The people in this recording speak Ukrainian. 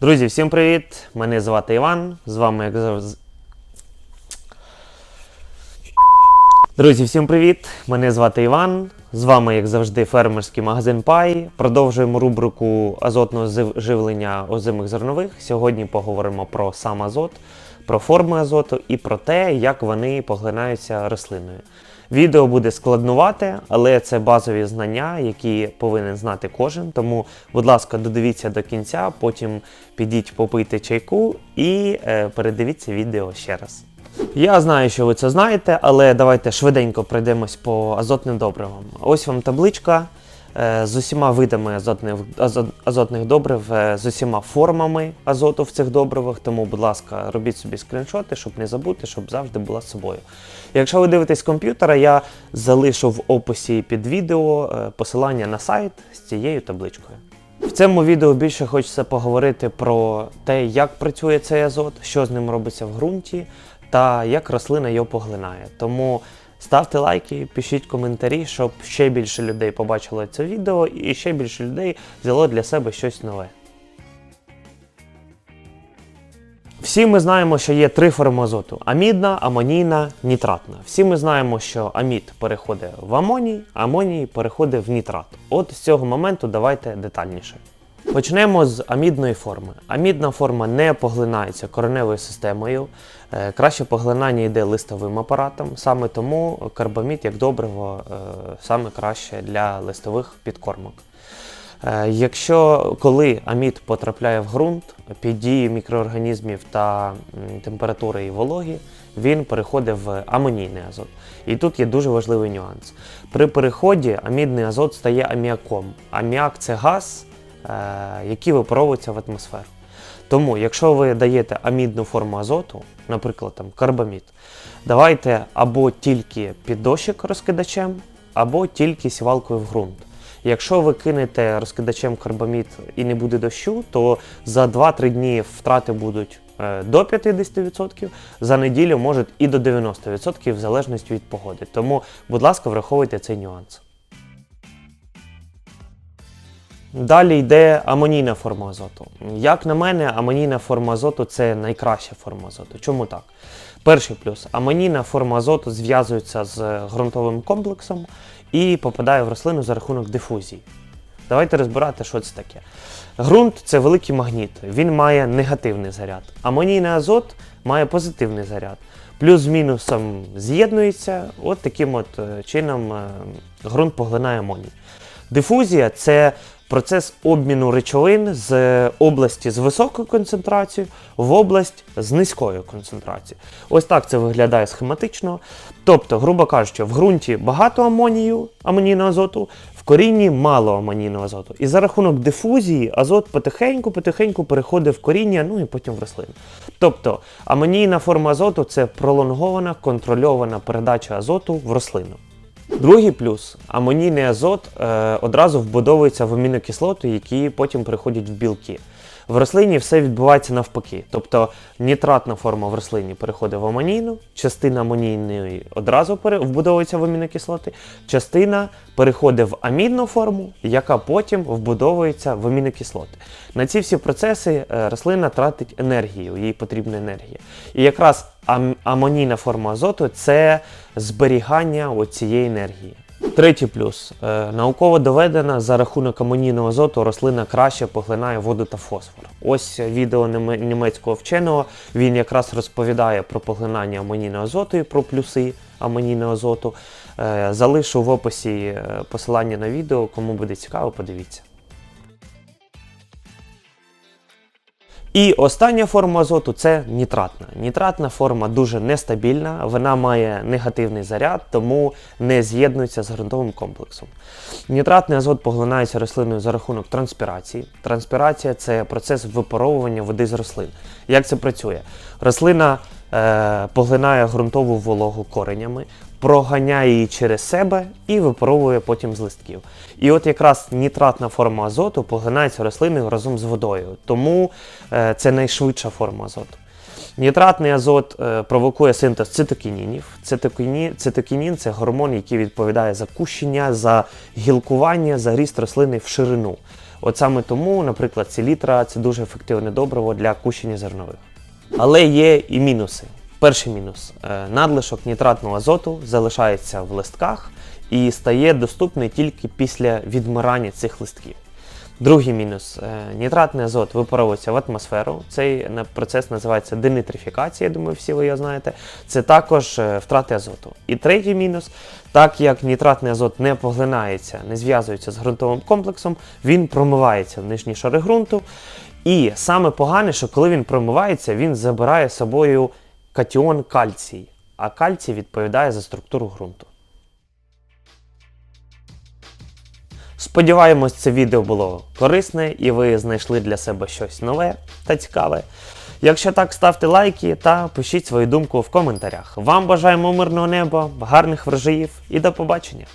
Друзі, всім привіт! Мене звати Іван. З вами як завжди. Друзі, всім привіт! Мене звати Іван. З вами, як завжди, фермерський магазин Пай. Продовжуємо рубрику азотного живлення озимих зернових. Сьогодні поговоримо про сам азот, про форми азоту і про те, як вони поглинаються рослиною. Відео буде складнувате, але це базові знання, які повинен знати кожен. Тому, будь ласка, додивіться до кінця, потім підіть попити чайку і е, передивіться відео ще раз. Я знаю, що ви це знаєте, але давайте швиденько пройдемось по азотним добривам. Ось вам табличка з усіма видами азотних, азотних добрив, е, з усіма формами азоту в цих добривах. Тому, будь ласка, робіть собі скріншоти, щоб не забути, щоб завжди була з собою. Якщо ви дивитесь комп'ютера, я залишу в описі під відео е, посилання на сайт з цією табличкою. В цьому відео більше хочеться поговорити про те, як працює цей азот, що з ним робиться в ґрунті та як рослина його поглинає. Тому ставте лайки, пишіть коментарі, щоб ще більше людей побачило це відео і ще більше людей взяло для себе щось нове. Всі ми знаємо, що є три форми азоту: амідна, амонійна, нітратна. Всі ми знаємо, що амід переходить в амоній, амоній переходить в нітрат. От з цього моменту давайте детальніше. Почнемо з амідної форми. Амідна форма не поглинається кореневою системою. Е, Краще поглинання йде листовим апаратом. Саме тому карбамід як добриво е, саме краще для листових підкормок. Е, Якщо коли амід потрапляє в ґрунт під дією мікроорганізмів та температури і вологі, він переходить в амонійний азот. І тут є дуже важливий нюанс. При переході амідний азот стає аміаком. Аміак це газ, е, який випаровується в атмосферу. Тому, якщо ви даєте амідну форму азоту, наприклад, там карбамід, давайте або тільки під дощик розкидачем, або тільки сівалкою в ґрунт. Якщо ви кинете розкидачем карбамід і не буде дощу, то за 2-3 дні втрати будуть е, до 50%, за неділю можуть і до 90% в залежності від погоди. Тому, будь ласка, враховуйте цей нюанс. Далі йде амонійна форма азоту. Як на мене, амонійна форма азоту це найкраща форма азоту. Чому так? Перший плюс: амонійна форма азоту зв'язується з ґрунтовим комплексом і попадає в рослину за рахунок дифузії. Давайте розбирати, що це таке. Ґрунт це великий магніт, він має негативний заряд. Амонійний азот має позитивний заряд. Плюс з мінусом з'єднується, от таким от е, чином е, ґрунт поглинає амоній. Дифузія це процес обміну речовин з області з високою концентрацією в область з низькою концентрацією. Ось так це виглядає схематично. Тобто, грубо кажучи, в ґрунті багато амонію, амонійного азоту, в корінні мало амонійного азоту. І за рахунок дифузії азот потихеньку-потихеньку переходить в коріння, ну і потім в рослину. Тобто амонійна форма азоту це пролонгована контрольована передача азоту в рослину. Другий плюс амонійний азот е, одразу вбудовується в амінокислоти, які потім переходять в білки. В рослині все відбувається навпаки. Тобто нітратна форма в рослині переходить в амонійну, частина амонійної одразу вбудовується в амінокислоти, частина переходить в амідну форму, яка потім вбудовується в амінокислоти. На ці всі процеси е, рослина тратить енергію, їй потрібна енергія. І якраз ам- амонійна форма азоту це зберігання цієї енергії. Третій плюс. Е, науково доведено, за рахунок амонійного азоту рослина краще поглинає воду та фосфор. Ось відео німецького вченого. Він якраз розповідає про поглинання амонійного азоту і про плюси амонійного азоту. Е, залишу в описі е, посилання на відео, кому буде цікаво, подивіться. І остання форма азоту це нітратна. Нітратна форма дуже нестабільна, вона має негативний заряд, тому не з'єднується з ґрунтовим комплексом. Нітратний азот поглинається рослиною за рахунок транспірації. Транспірація це процес випаровування води з рослин. Як це працює? Рослина е, поглинає ґрунтову вологу коренями, проганяє її через себе і випаровує потім з листків. І от якраз нітратна форма азоту поглинається рослиною разом з водою, тому е, це найшвидша форма азоту. Нітратний азот е, провокує синтез цитокінінів. Цитокіні, цитокінін це гормон, який відповідає за кущення, за гілкування, за ріст рослини в ширину. От саме тому, наприклад, селітра це дуже ефективне добриво для кущення зернових. Але є і мінуси. Перший мінус: Е, надлишок нітратного азоту залишається в листках і стає доступний тільки після відмирання цих листків. Другий мінус: Е, нітратний азот випаровується в атмосферу. Цей процес називається денитрифікація, думаю, всі ви його знаєте. Це також е, втрати азоту. І третій мінус: так як нітратний азот не поглинається, не зв'язується з ґрунтовим комплексом, він промивається в нижні шари ґрунту. І саме погане, що коли він промивається, він забирає з собою катіон кальцій, а кальцій відповідає за структуру ґрунту. Сподіваємось, це відео було корисне і ви знайшли для себе щось нове та цікаве. Якщо так, ставте лайки та пишіть свою думку в коментарях. Вам бажаємо мирного неба, гарних врожаїв і до побачення!